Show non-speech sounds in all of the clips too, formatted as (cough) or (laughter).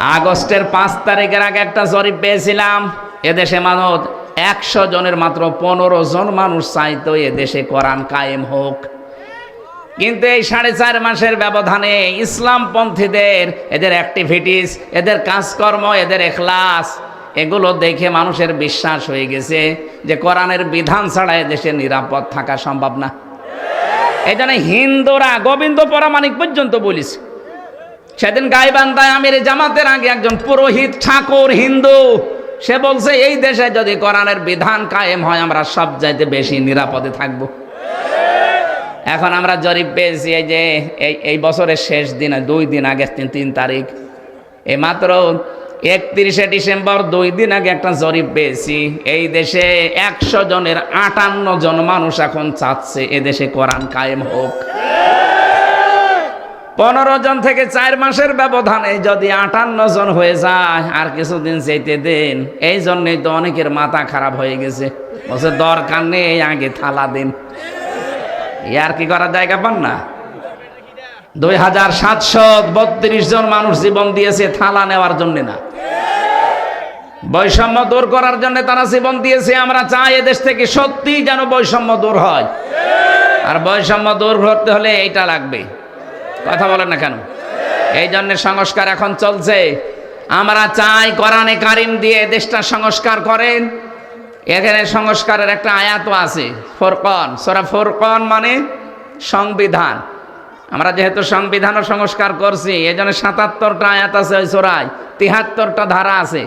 আগস্টের পাঁচ তারিখের আগে একটা জরিপ পেয়েছিলাম। এদেশে মানুষ একশো জনের মাত্র পনেরো জন মানুষ চাইতো এদেশে কোরআন কায়েম হোক। কিন্তু এই সাড়ে চার মাসের ব্যবধানে ইসলামপন্থীদের, এদের অ্যাক্টিভিটিস এদের কাজকর্ম, এদের এখলাস, এগুলো দেখে মানুষের বিশ্বাস হয়ে গেছে যে কোরআনের বিধান ছাড়া এদেশে নিরাপদ থাকা সম্ভব না। এই জন্য হিন্দুরা গোবিন্দ পরামানিক পর্যন্ত বলিস সেদিন গাইবান্ধায় আমির জামাতের আগে একজন পুরোহিত ঠাকুর হিন্দু। সে বলছে, এই দেশে যদি কোরআনের বিধান কায়েম হয়, আমরা সব চাইতে বেশি নিরাপদে থাকব। এখন আমরা জরিপ পেয়েছি, এই যে এই এই বছরের শেষ দিনে, দুই দিন আগে, তিন তিন তারিখ। এই মাত্র একত্রিশে ডিসেম্বর, দুই দিন আগে একটা জরিপ পেয়েছি। এই দেশে একশো জনের আটান্ন জন মানুষ এখন চাচ্ছে এদেশে কোরআন কায়েম হোক। পনেরো জন থেকে চার মাসের ব্যবধানে যদি আটান্ন জন হয়ে যায়, আর কিছুদিন যেতে দেন। এই জন্যই তো অনেকের মাথা খারাপ হয়ে গেছে। বলছে, দরকার নেই, আগে থালা দিন। ইয়ার কি করার জায়গা পান না? দুই হাজার সাতশো বত্রিশ জন মানুষ জীবন দিয়েছে থালা নেওয়ার জন্য না। বৈষম্য দূর করার জন্য তারা জীবন দিয়েছে। আমরা চাই এদেশ থেকে সত্যি যেন বৈষম্য দূর হয়। আর বৈষম্য দূর করতে হলে এইটা লাগবে। কথা বলেন না কেন? এই জন্য সংস্কার এখন চলছে। আমরা চাই কোরআনে কারিম দিয়ে দেশটা সংস্কার করেন। এখানে সংস্কারের একটা আয়াতও আছে, ফোরকন। সোরা ফোরকন মানে সংবিধান। আমরা যেহেতু সংবিধানও সংস্কার করছি এই জন্য সাতাত্তরটা আয়াত আছে ওই সোরায়। তিহাত্তরটা ধারা আছে।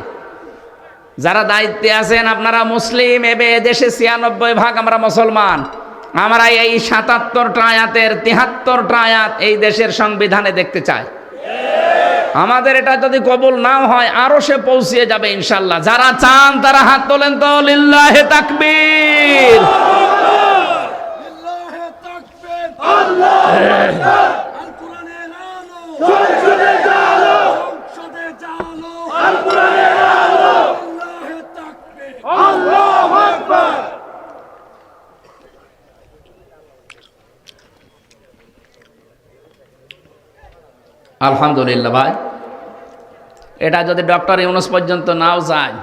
যারা দায়িত্বে আছেন, আপনারা মুসলিম, এবে দেশে ছিয়ানব্বই ভাগ আমরা মুসলমান। আমরা এই সাতাত্তরটা আয়াতের তিহাত্তরটা আয়াত এই দেশের সংবিধানে দেখতে চাই। আমাদের এটা যদি কবুল নাও হয়, আরও সে পৌঁছিয়ে যাবে ইনশাল্লাহ। যারা চান, তারা হাত তোলেন তো, লিল্লাহে তাকবীর। লিল্লাহে তাকবীর আল কোরআনের আলো সংসদে জালো সংসদে জালো আল কোরআনের আলো লিল্লাহে তাকবীর আল্লাহু আকবার আলহামদুলিল্লাহ ভাই। এটা যদি ডক্টর ইউনুস পর্যন্ত নাও যায়,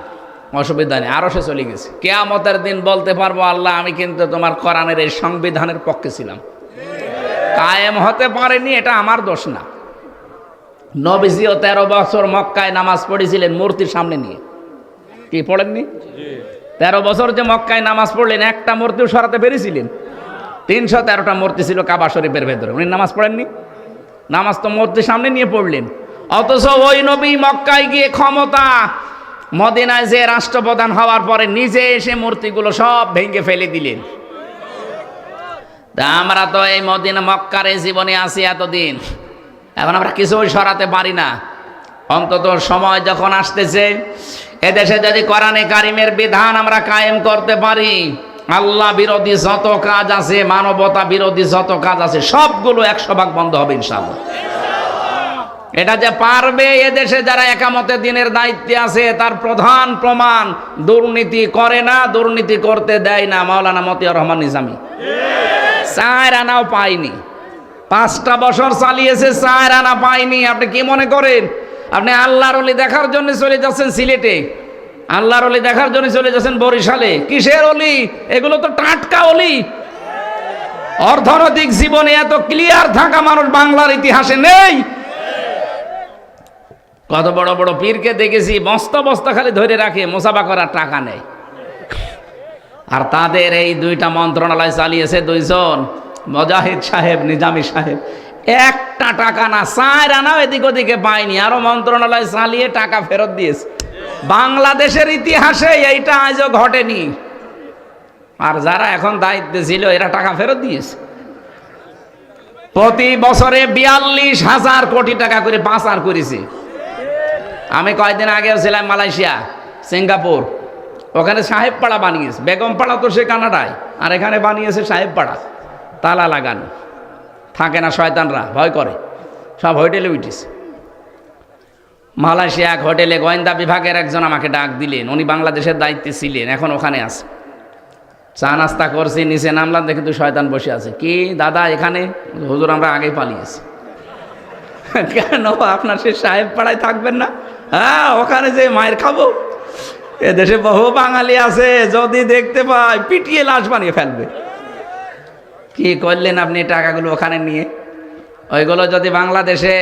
অসুবিধা নেই আরও সে চলে গেছে। কেয়ামতের দিন বলতে পারব, আল্লাহ, আমি কিন্তু তোমার কোরআনের এই সংবিধানের পক্ষে ছিলাম। কায়েম হতে পারেনি, এটা আমার দোষ না। নবীজিও তেরো বছর মক্কায় নামাজ পড়েছিলেন মূর্তির সামনে নিয়ে। কি, পড়েননি? তেরো বছর যে মক্কায় নামাজ পড়লেন, একটা মূর্তিও সরাতে পেরেছিলেন। তিনশো তেরোটা মূর্তি ছিল কাবা শরীফের ভেতরে। উনি নামাজ পড়েননি? নামাজ তো মূর্তির সামনে নিয়ে পড়লেন। অথচ ওই নবী মক্কায় গিয়ে ক্ষমতা, মদিনায় যে রাষ্ট্রপ্রধান হওয়ার পরে নিজে এসে মূর্তিগুলো সব ভেঙে ফেলে দিলেন। তা আমরা তো এই মদিনা মক্কার এই জীবনে আছি এতদিন। এখন আমরা কিছুই সরাতে পারি না। অন্তত সময় যখন আসতেছে, এদেশে যদি কোরআনে কারিমের বিধান আমরা কায়েম করতে পারি আল্লাহ বিরোধী যত কাজ আছে, মানবতা বিরোধী যত কাজ আছে, সবগুলো একশো ভাগ বন্ধ হবে ইনশাআল্লাহ। এটা যে পারবে এদেশে যারা একামতে দিনের দায়িত্বে আছে, তার প্রধান প্রমাণ, দুর্নীতি করে না, দুর্নীতি করতে দেয় না, মাওলানা মতিয়ার রহমান নিজামী। চার আনাও পাইনি পাঁচটা বছর চালিয়েছে চার আনা পাইনি আপনি কি মনে করেন? আপনি আল্লাহর দেখার জন্য চলে যাচ্ছেন সিলেটে। আল্লাহর অলি দেখার জন্য চলে যাচ্ছেন বরিশালে। কিসের অলি? এগুলো তো টাটকা অলি। অর্থনৈতিক জীবনে এত ক্লিয়ার থাকা মানুষ বাংলার ইতিহাসে নেই। কত বড় বড় পীরকে দেখেছি বস্তা বস্তা খালি ধরে রাখে, মোসাফা করার টাকা নেই। আর তাদের এই দুইটা মন্ত্রণালয় চালিয়েছে দুইজন, মজাহিদ সাহেব, নিজামি সাহেব। একটা টাকা না, চার আনাও এদিক ওদিকে পায়নি। আরও মন্ত্রণালয় চালিয়ে টাকা ফেরত দিয়েছে। বাংলাদেশের ইতিহাসে এইটা আজও ঘটেনি। আর যারা এখন দায়িত্বে ছিল, এরা টাকা ফেরত দিয়েছে। প্রতি বছরে বিয়াল্লিশ হাজার কোটি টাকা করে পাচার করেছে। আমি কয়েকদিন আগেও ছিলাম মালয়েশিয়া, সিঙ্গাপুর। ওখানে সাহেব পাড়া বানিয়েছে। বেগম পাড়া তো সে কানাডায়, আর এখানে বানিয়েছে সাহেব পাড়া তালা লাগানো। থাকে না শয়তানরা, ভয় করে। সব হোটেলে উঠেছে। মালয়েশিয়া এক হোটেলে গোয়েন্দা বিভাগের একজন আমাকে ডাক দিলেন। উনি বাংলাদেশের দায়িত্বে ছিলেন, এখন ওখানে আছে। চা নাস্তা করছি, নিচে নামলাম, দেখে তুই শয়তান বসে আছে। কি? দাদা, এখানে? হুজুর, আমরা আগেই পালিয়েছি। (laughs) কেন আপনার সে সাহেব পাড়ায় থাকবেন না? হ্যাঁ ওখানে যে মায়ের খাব। দেশে বহু বাঙালি আছে, যদি দেখতে পায়, পিটিয়ে লাশ বানিয়ে ফেলবে। কি করলেন আপনি টাকাগুলো ওখানে নিয়ে? ওইগুলো যদি বাংলাদেশে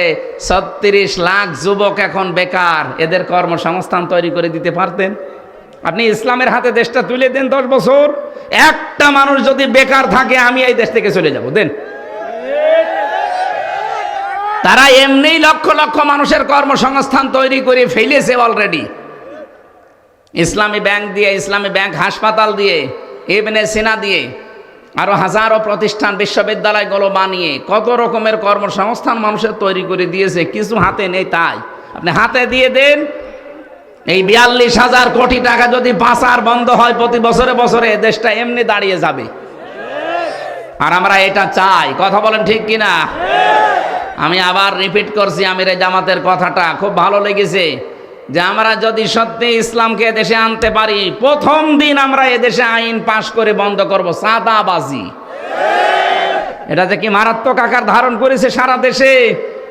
ছত্রিশ লাখ যুবক এখন বেকার, এদের কর্মসংস্থান তৈরি করে দিতে পারতেন? আপনি ইসলামের হাতে দেশটা তুলে দেন দশ বছর, একটা মানুষ যদি বেকার থাকে, আমি এই দেশ থেকে চলে যাব, দেন। তারা এমনি লক্ষ লক্ষ মানুষের কর্মসংস্থান তৈরি করে ফেলেছে অলরেডি ইসলামী ব্যাংক দিয়ে, ইসলামী ব্যাংক হাসপাতাল দিয়ে ইবনে সিনা দিয়ে আরও হাজারো প্রতিষ্ঠান বিশ্ববিদ্যালয়গুলো বানিয়ে কত রকমের কর্মসংস্থান মানুষের তৈরি করে দিয়েছে, কিছু হাতে নেই তাই। আপনি হাতে দিয়ে দেন, এই বিয়াল্লিশ হাজার কোটি টাকা যদি পাচার বন্ধ হয় প্রতি বছরে বছরে দেশটা এমনি দাঁড়িয়ে যাবে। আর আমরা এটা চাই। কথা বলেন ঠিক কিনা? আমি আবার রিপিট করছি আমির জামাতের কথাটা। খুব ভালো লেগেছে। যে আমরা যদি সত্যি ইসলামকে দেশে আনতে পারি, প্রথম দিন আমরা এদেশে আইন পাশ করে বন্ধ করব, সাদাবাজি। এটা যে কি মারাত্মক আকার ধারণ করেছে সারা দেশে?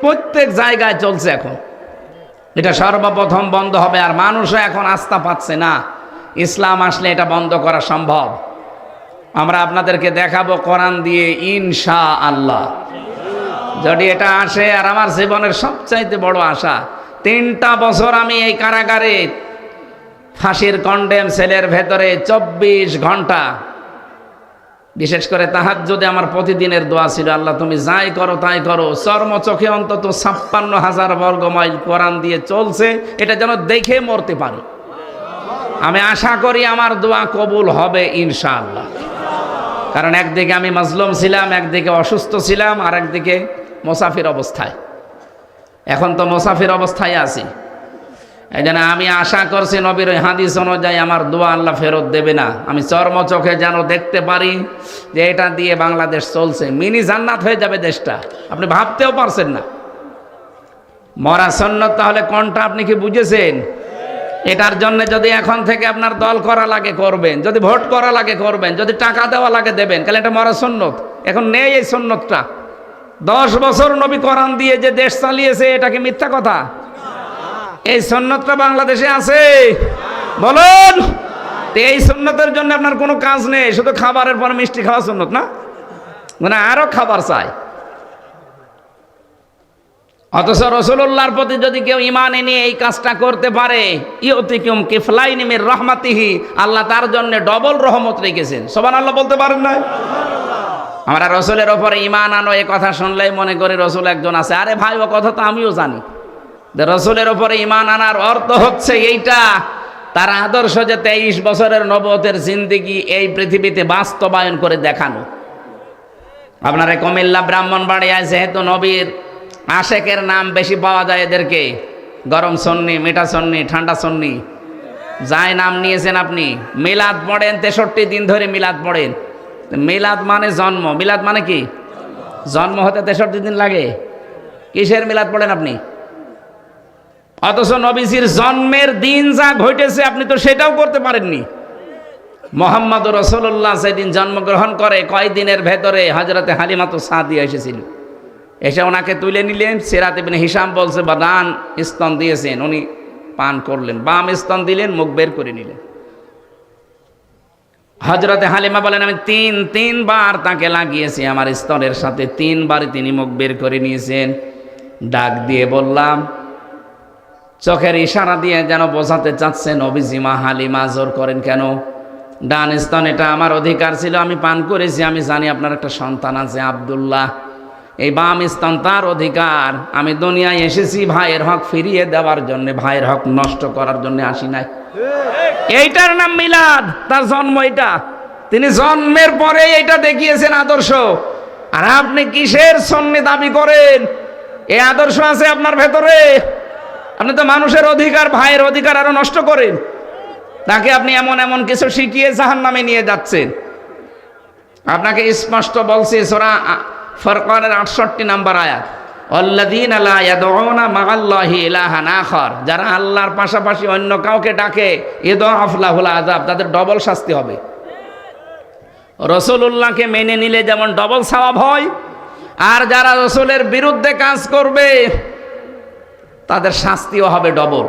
প্রত্যেক জায়গায় চলছে এখন। এটা সর্বপ্রথম বন্ধ হবে আর মানুষও এখন আস্থা পাচ্ছে না, ইসলাম আসলে এটা বন্ধ করা সম্ভব। আমরা আপনাদেরকে দেখাবো কোরআন দিয়ে ইনশা আল্লাহ যদি এটা আসে, আর আমার জীবনের সবচাইতে বড় আশা তিনটা বছর আমি এই কারাগারে ফাঁসির কন্ডেম সেলের ভেতরে চব্বিশ ঘণ্টা। বিশেষ করে তাহার যদি আমার প্রতিদিনের দোয়া ছিল, আল্লাহ তুমি যাই করো তাই করো। চর্ম চোখে অন্তত ছাপ্পান্ন হাজার বর্গ মাইল কোরআন দিয়ে চলছে, এটা যেন দেখে মরতে পারি। আমি আশা করি আমার দোয়া কবুল হবে ইনশাআল্লাহ। কারণ একদিকে আমি মাজলুম ছিলাম, একদিকে অসুস্থ ছিলাম আর একদিকে মোসাফির অবস্থায়। এখন তো মোসাফির অবস্থায় আছি। এই জন্য আমি আশা করছি নবীর হাদিস অনুযায়ী আমার দোয়া আল্লাহ ফেরত দেবে না। আমি চর্ম চোখে যেন দেখতে পারি যে এটা দিয়ে বাংলাদেশ চলছে। মিনি জান্নাত হয়ে যাবে দেশটা। আপনি ভাবতেও পারছেন না। মরা সন্ন্যত তাহলে কোনটা আপনি কি বুঝেছেন? এটার জন্য যদি এখন থেকে আপনার দল করা লাগে করবেন, যদি ভোট করা লাগে করবেন, যদি টাকা দেওয়া লাগে দেবেন, তাহলে এটা মরা সন্ন্যত। এখন নেই এই সন্ন্যতটা। দশ বছর নবী কোরআন দিয়ে যে দেশ চালিয়েছে, এটা কি মিথ্যা কথা? এই সন্ন্যতটা বাংলাদেশে আছে। বলুন। এই সন্ন্যতের জন্য আপনার কোনো কাজ নেই, শুধু খাবারের পর মিষ্টি খাওয়া সন্ন্যত না? মানে আরও খাবার চাই অথচ রসুল্লাহর প্রতি যদি কেউ ইমান এনে এই কাজটা করতে পারে ইয়তিকুম কিফলাই নিমির রহমাতিহি, আল্লাহ তার জন্য ডবল রহমত রেখেছেন। সবান আল্লাহ বলতে পারেন না আমরা রসুলের ওপরে ইমান আনো, এ কথা শুনলেই মনে করি রসুল একজন আছে। আরে ভাই, ও কথা তো আমিও জানি। যে রসুলের ওপরে ইমান আনার অর্থ হচ্ছে এইটা, তার আদর্শ যে তেইশ বছরের নবতের জিন্দিগি এই পৃথিবীতে বাস্তবায়ন করে দেখানো। আপনার কুমিল্লা ব্রাহ্মণবাড়িয়ায় যেহেতু নবীর আশেকের নাম বেশি পাওয়া যায় এদেরকে, গরম সন্নি, মিঠা সন্নি, ঠান্ডা সন্নি। যাই নাম নিয়েছেন আপনি, মিলাদ পড়েন তেষট্টি দিন ধরে মিলাদ পড়েন। মিলাদ মানে জন্ম। মিলাদ মানে কি? জন্ম হতে তেষট্টি দিন লাগে। কিসের মিলাদ পড়েন আপনি? অথচ নবীজির জন্মের দিন যা ঘটেছে আপনি তো সেটাও করতে পারেননি। মোহাম্মদ রসুল্লাহ সেদিন জন্মগ্রহণ করে, কয় দিনের ভেতরে হজরতে হালিমাতো সাদিয়া এসেছিল। এসে ওনাকে তুলে নিলেন, সেরাত ইবনে হিসাম বলছে বা ডান স্তন দিয়েছেন। উনি পান করলেন। বাম স্তন দিলেন, মুখ বের করে নিলেন। হজরতে হালিমা বলেন, আমি তিন তিনবার তাকে লাগিয়েছি আমার স্তরের সাথে। তিনবার তিনি মুখ বের করে নিয়েছেন। ডাক দিয়ে বললাম, চোখের ইশারা দিয়ে যেন বোঝাতে চাচ্ছেন অভিজিমা হালিমা, জোর করেন কেন? ডান স্তন, এটা আমার অধিকার ছিল, আমি পান করেছি। আমি জানি আপনার একটা সন্তান আছে, আবদুল্লাহ। এই বাম স্তন তার অধিকার। আমি দুনিয়ায় এসেছি ভাইয়ের হক ফিরিয়ে দেওয়ার জন্য, ভাইয়ের হক নষ্ট করার জন্য আসি নাই। এইটার নাম মিলাদ, তার জন্ম এটা। তিনি জন্মের পরে এটা দেখিয়েছেন আদর্শ। আর আপনি কিসের সন্নি দাবি করেন? এই আদর্শ আছে আপনার ভেতরে। আপনি তো মানুষের অধিকার, ভাইয়ের অধিকার আরও নষ্ট করেন। তাকে আপনি এমন এমন কিছু শিখিয়ে জাহান নামে নিয়ে যাচ্ছেন। আপনাকে স্পষ্ট বলছে, সোরা ফরকানের আটষট্টি নাম্বার আয়াত। অল্লাদিন আলা ইয়াদউনা মাআল্লাহি ইলাহান আখর। যারা আল্লাহর পাশাপাশি অন্য কাউকে ডাকে ইদ আফলাহুল আযাব, তাদের ডবল শাস্তি হবে। রসুল্লাহকে মেনে নিলে যেমন ডবল সওয়াব হয়, আর যারা রসুলের বিরুদ্ধে কাজ করবে, তাদের শাস্তিও হবে ডবল।